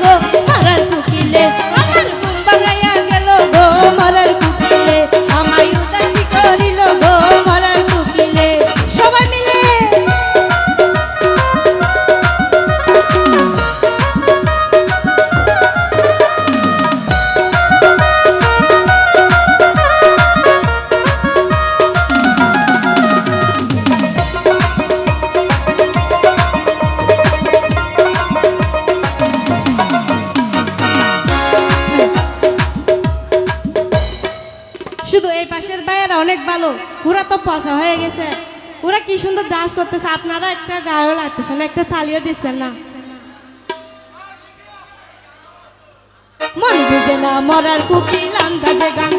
গো। ভালো। ওরা তো পচা হয়ে গেছে। ওরা কি সুন্দর ডান্স করতেছে। আপনারা একটা গায়েও লাগতেছেন একটা তালিও দিচ্ছেন না। মন বুঝে না, মরার কুকিল আন্দাজে গান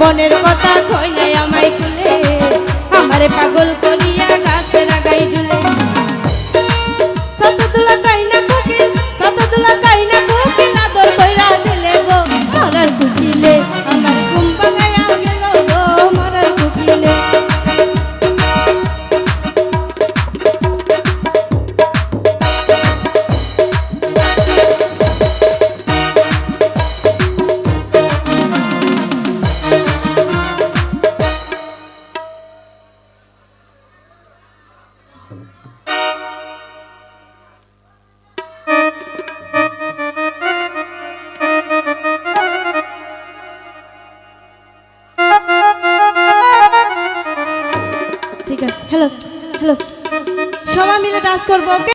মনের কথা আমায় খুলে। আমার পাগল করিয়া ঠিক আছে হ্যালো হ্যালো সবাই মিলে ডান্স করব